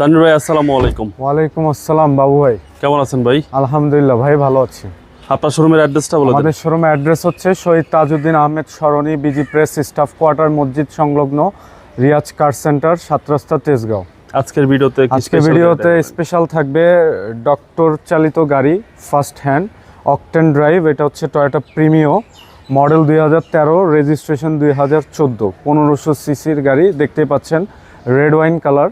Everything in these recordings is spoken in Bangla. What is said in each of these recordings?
তানভীর ভাই আসসালামু আলাইকুম। ওয়ালাইকুম আসসালাম বাবু ভাই। কেমন আছেন ভাই? আলহামদুলিল্লাহ ভাই ভালো আছি। আপনার শোরুমের অ্যাড্রেসটা বলে দেন। আমাদের শোরুমের অ্যাড্রেস হচ্ছে Shahid Tajuddin Ahmed Sarani BG press staff quarter মসজিদ সংলগ্ন রিয়াজ কার সেন্টার সাত রাস্তা তেজগাঁও। আজকের ভিডিওতে কি আজকে special ভিডিওতে স্পেশাল থাকবে ডক্টর চালিত গাড়ি ফার্স্ট হ্যান্ড অকটেন ড্রাইভ এটা হচ্ছে টয়োটা প্রিমিও মডেল দুই হাজার তেরো রেজিস্ট্রেশন দুই হাজার চোদ্দ। পনেরোশো সিসির গাড়ি দেখতে পাচ্ছেন রেড ওয়াইন কালার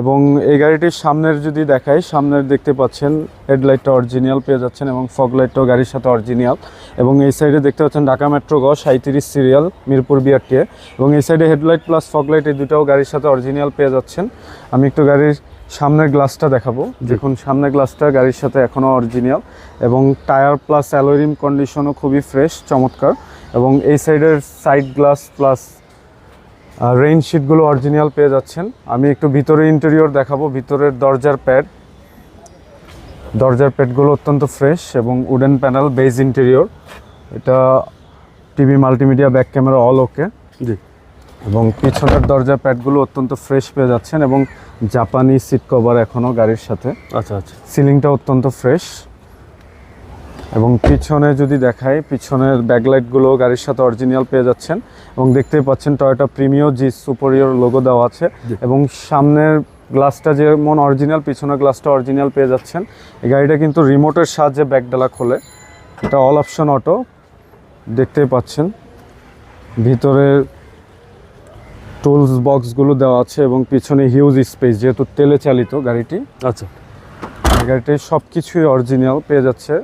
এবং এই গাড়িটির সামনের যদি দেখাই, সামনের দেখতে পাচ্ছেন হেডলাইটটা অরিজিনাল পেয়ে যাচ্ছেন এবং ফগ লাইটটাও গাড়ির সাথে অরিজিনাল এবং এই সাইডে দেখতে পাচ্ছেন ঢাকা মেট্রো গ সাঁত্রিশ সিরিয়াল মিরপুর বিআরটিএ এবং এই সাইডে হেডলাইট প্লাস ফগ লাইট এই দুটাও গাড়ির সাথে অরিজিনাল পেয়ে যাচ্ছেন। আমি একটু গাড়ির সামনের গ্লাসটা দেখাবো। দেখুন, সামনের গ্লাসটা গাড়ির সাথে এখনও অরিজিনাল এবং টায়ার প্লাস অ্যালোরিম কন্ডিশনও খুবই ফ্রেশ চমৎকার। এবং এই সাইডের সাইড গ্লাস প্লাস রেইন শিটগুলো অরিজিনাল পেয়ে যাচ্ছেন। আমি একটু ভিতরে ইন্টেরিয়র দেখাবো ভিতরের দরজার প্যাড দরজার প্যাডগুলো অত্যন্ত ফ্রেশ এবং উডেন প্যানেল বেজ ইন্টেরিয়র এটা TV multimedia back camera all okay G. এবং পিছনের দরজার প্যাডগুলো অত্যন্ত ফ্রেশ পেয়ে যাচ্ছেন এবং জাপানি সিট কভার এখনও গাড়ির সাথে। আচ্ছা আচ্ছা। সিলিংটা অত্যন্ত ফ্রেশ এবং পিছনে যদি দেখাই পিছনের ব্যাকলাইটগুলো গাড়ির সাথে অরিজিনাল পেয়ে যাচ্ছেন এবং দেখতেই পাচ্ছেন Toyota Premio G superior logo দেওয়া আছে এবং সামনের গ্লাসটা যেমন অরিজিনাল পিছনের গ্লাসটা অরিজিনাল পেয়ে যাচ্ছেন। এই গাড়িটা কিন্তু রিমোটের সাহায্যে ব্যাকডালা খোলে। এটা অল অপশন অটো দেখতেই পাচ্ছেন ভিতরের টুলস বক্সগুলো দেওয়া আছে এবং পিছনে হিউজ স্পেস যেহেতু তেলে চালিত গাড়িটি। আচ্ছা। এই গাড়িটির সব কিছুই অরিজিনাল পেয়ে যাচ্ছে।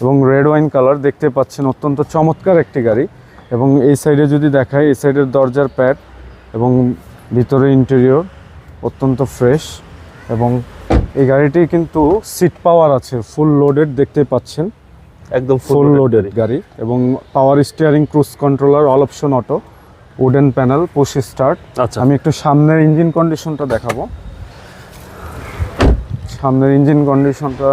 এবং রেড ওয়াইন কালার দেখতে পাচ্ছেন অত্যন্ত চমৎকার একটি গাড়ি। এবং এই সাইডে যদি দেখাই এই সাইডের দরজার প্যাড এবং ভিতরে ইন্টেরিয়র অত্যন্ত ফ্রেশ এবং এই গাড়িটি কিন্তু সিট পাওয়ার আছে ফুল লোডেড দেখতে পাচ্ছেন। একদম ফুল লোডেড গাড়ি এবং power steering cruise controller all option auto wooden panel push start আচ্ছা। আমি একটু সামনের ইঞ্জিন কন্ডিশনটা দেখাবো। সামনের ইঞ্জিন কন্ডিশনটা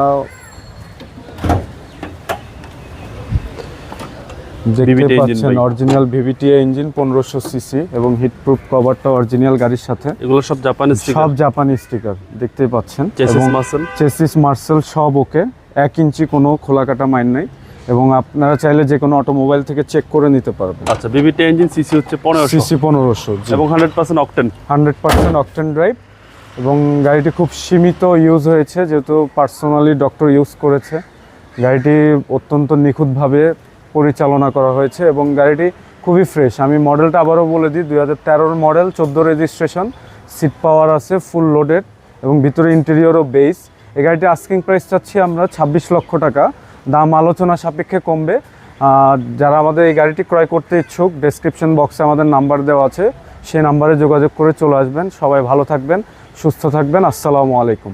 দেখতে পাচ্ছেন অরিজিনাল ভিভিটিএ ইঞ্জিন পনেরোশো সিসি এবং হিট প্রুফ কভারটা অরিজিনাল গাড়ির সাথে। এগুলো সব জাপানি সব জাপানি স্টিকার দেখতে পাচ্ছেন। চেসিস মার্সেল সব ওকে। এক ইঞ্চি কোনো খোলা কাটা মাইন নাই। এবং আপনারা চাইলে যে কোনো অটোমোবাইল থেকে চেক করে নিতে পারবেন। আচ্ছা বিবিটি ইঞ্জিন সিসি হচ্ছে পনেরোশো। সিসি পনেরোশো এবং hundred percent octane hundred percent octane drive এবং গাড়িটি খুব সীমিত ইউজ হয়েছে যেহেতু পার্সোনালি ডক্টর ইউজ করেছে। গাড়িটি অত্যন্ত নিখুঁতভাবে পরিচালনা করা হয়েছে এবং গাড়িটি খুবই ফ্রেশ আমি মডেলটা আবারও বলে দিই, দুই হাজার মডেল চোদ্দ রেজিস্ট্রেশন সিট পাওয়ার আছে ফুল লোডেড এবং ভিতরে ইন্টেরিয়রও বেস এই গাড়িটি আস্কিং প্রাইস চাচ্ছি আমরা ছাব্বিশ লক্ষ টাকা। দাম আলোচনা সাপেক্ষে কমবে। যারা আমাদের এই গাড়িটি ক্রয় করতে ইচ্ছুক ডেসক্রিপশন বক্সে আমাদের নাম্বার দেওয়া আছে। সেই নাম্বারে যোগাযোগ করে চলে আসবেন। সবাই ভালো থাকবেন, সুস্থ থাকবেন। আসসালামু আলাইকুম।